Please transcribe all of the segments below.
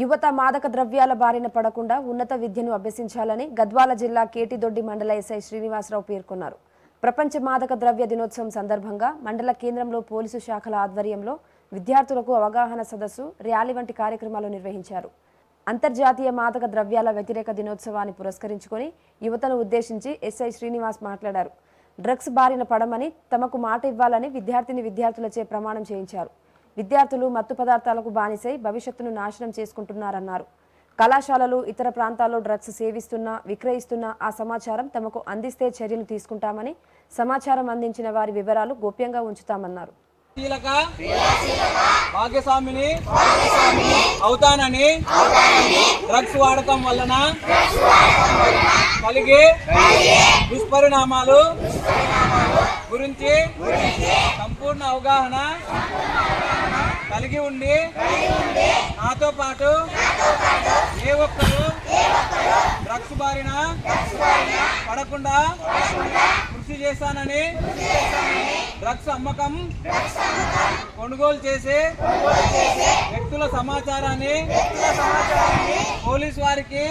యువత మాదక ద్రవ్యాల బారిన పడకుండా ఉన్నత విద్యను అభ్యసించాలని గద్వాల జిల్లా కేటిదొడ్డి మండల ఎస్ఐ శ్రీనివాసరావు పేర్కొన్నారు. ప్రపంచ మాదక ద్రవ్య దినోత్సవం సందర్భంగా మండల కేంద్రంలో పోలీసు శాఖల ఆధ్వర్యంలో విద్యార్థులకు అవగాహన సదస్సు ర్యాలీ వంటి కార్యక్రమాలు నిర్వహించారు. అంతర్జాతీయ మాదక ద్రవ్యాల వ్యతిరేక దినోత్సవాన్ని పురస్కరించుకొని యువతను ఉద్దేశించి ఎస్ఐ శ్రీనివాస్ మాట్లాడారు. డ్రగ్స్ బారిన పడమని తమకు మాట ఇవ్వాలని విద్యార్థిని విద్యార్థులచే ప్రమాణం చేయించారు. విద్యార్థులు మత్తు పదార్థాలకు బానిసై భవిష్యత్తును నాశనం చేసుకుంటున్నారన్నారు. కళాశాలలు ఇతర ప్రాంతాల్లో డ్రగ్స్ సేవిస్తున్నా విక్రయిస్తున్నా ఆ సమాచారం తమకు అందిస్తే చర్యలు తీసుకుంటామని సమాచారం అందించిన వారి వివరాలు గోప్యంగా ఉంచుతామన్నారు. కీలక భాగ్యస్వామిని అవుతానని డ్రగ్స్ వాడకం వలన కలిగే దుష్పరిణామాలు గురించి సంపూర్ణ అవగాహన కలిగి ఉండి నాతో పాటు ఏ ఒక్కరు డ్రగ్స్ బారిన పడకుండా కృషి చేశానని డ్రగ్స్ అమ్మకం కొనుగోలు చేసే వ్యక్తుల సమాచారాన్ని పోలీస్ వారికి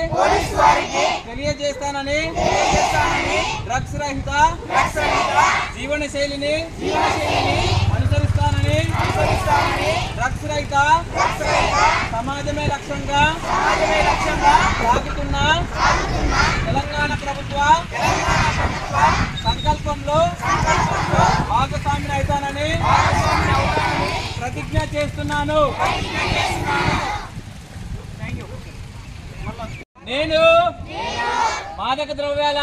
తెలియజేస్తానని డ్రగ్స్ రహిత జీవన శైలిని అనుసరిస్తానని డ్రగ్స్ రహిత సమాజమే లక్ష్యంగా సాగుతున్న తెలంగాణ ప్రభుత్వ సంకల్పంలో భాగస్వామిని అవుతానని ప్రతిజ్ఞ చేస్తున్నాను. నేను మాదక ద్రవ్యాల